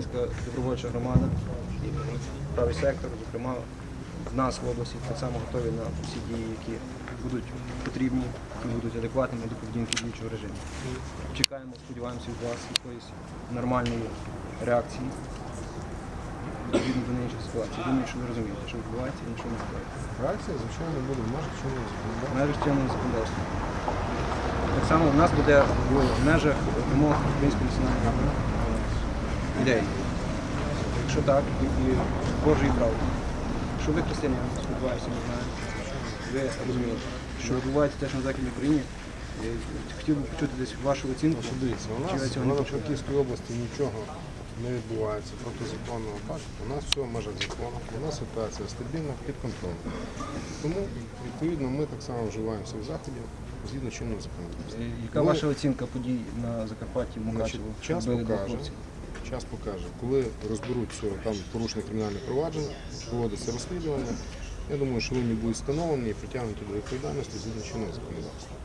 українська добровольча громада і правий сектор, зокрема, в нас в області так само готові на всі дії, які будуть потрібні, які будуть адекватними до поведінки діючого режиму. Чекаємо, сподіваємося від вас якоїсь нормальної реакції відповідно до нинішньої ситуації. Думаю, що ви розумієте, що відбувається і нічого не відбувається. Реакція, звичайно, буде в межах чинного В законодавства. межах чинного законодавства. Так само в нас буде в межах вимог Української національної е, ідеї. Якщо так, і Божої правди. Що ви християни, сподіваюся, не знаєте. Ви розумієте, що відбувається теж на Західній Україні. Хотів би почути десь вашу оцінку. Що дивіться, у нас в? Івано-Франківській області нічого не відбувається протизаконного. Так, у нас все в межах закону, у нас ситуація стабільна, під контролем. Тому, відповідно, ми так само вживаємо всіх заходів згідно чинного законодавства. Е, Яка Ми- ваша оцінка подій на Закарпатті, в Мукачево? час покаже. Час покаже, коли розберуть все, там порушене кримінальне провадження, проводиться розслідування. Я думаю, що вони будуть встановлені і притягнуті до відповідальності згідно чинного законодавства.